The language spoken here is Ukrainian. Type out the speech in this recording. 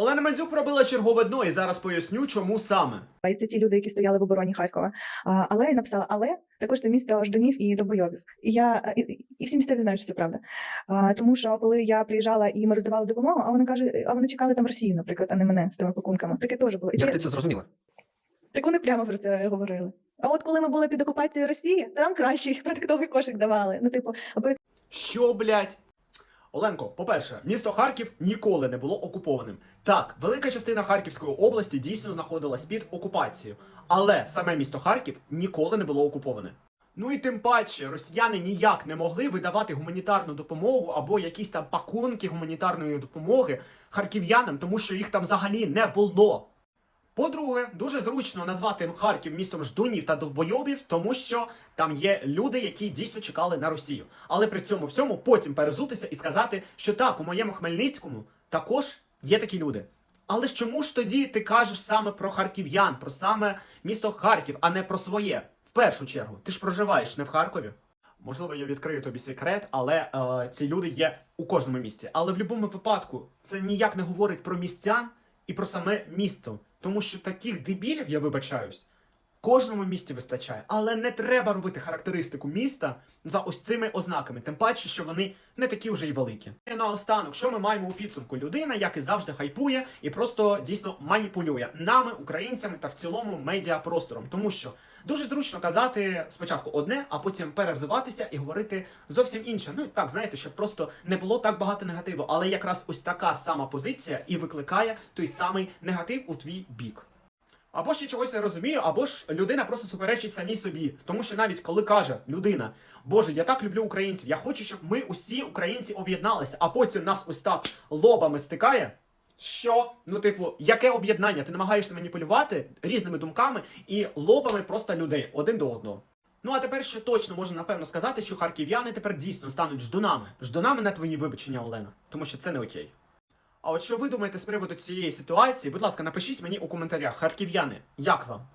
Олена Мандзюк пробила чергове дно і зараз поясню, чому саме. І це ті люди, які стояли в обороні Харкова. А, але я написала, але також це місто ждунів і довбойовів. І я і, і всі місцеві знають, що це правда. А, тому що коли я приїжджала і ми роздавали допомогу, а вони кажуть, а вони чекали там Росію, наприклад, а не мене з тими пакунками. Таке теж було. І Як це, ти це зрозуміла? так вони прямо про це говорили. А от коли ми були під окупацією Росії, там кращий продуктовий кошик давали. Ну, типу, або Що, блядь? Оленко, по-перше, місто Харків ніколи не було окупованим. Так, велика частина Харківської області дійсно знаходилась під окупацією, але саме місто Харків ніколи не було окуповане. Ну і тим паче, росіяни ніяк не могли видавати гуманітарну допомогу або якісь там пакунки гуманітарної допомоги харків'янам, тому що їх там взагалі не було. По-друге, дуже зручно назвати Харків містом ждунів та довбойобів, тому що там є люди, які дійсно чекали на Росію. Але при цьому всьому потім перезутися і сказати, що так, у моєму Хмельницькому також є такі люди. Але ж чому ж тоді ти кажеш саме про харків'ян, про саме місто Харків, а не про своє? В першу чергу, ти ж проживаєш не в Харкові. Можливо, я відкрию тобі секрет, але е, ці люди є у кожному місті. Але в будь-якому випадку це ніяк не говорить про містян і про саме місто. Тому що таких дебілів, я вибачаюсь, кожному місті вистачає. Але не треба робити характеристику міста за ось цими ознаками, тим паче, що вони не такі вже й великі. І наостанок, що ми маємо у підсумку? Людина, як і завжди, хайпує і просто дійсно маніпулює нами, українцями та в цілому медіапростором. Тому що дуже зручно казати спочатку одне, а потім перевзиватися і говорити зовсім інше. Ну так, знаєте, щоб просто не було так багато негативу. Але якраз ось така сама позиція і викликає той самий негатив у твій бік. Або ж я чогось не розумію, або ж людина просто суперечить самій собі. Тому що навіть коли каже людина, Боже, я так люблю українців, я хочу, щоб ми усі українці об'єдналися, а потім нас ось так лобами стикає. Що? Ну, типу, яке об'єднання? Ти намагаєшся маніпулювати різними думками і лобами просто людей один до одного. Ну а тепер ще точно можна напевно сказати, що харків'яни тепер дійсно стануть ждунами. Ждунами на твої вибачення, Олена, тому що це не окей. А от що ви думаєте з приводу цієї ситуації? Будь ласка, напишіть мені у коментарях, харків'яни, як вам?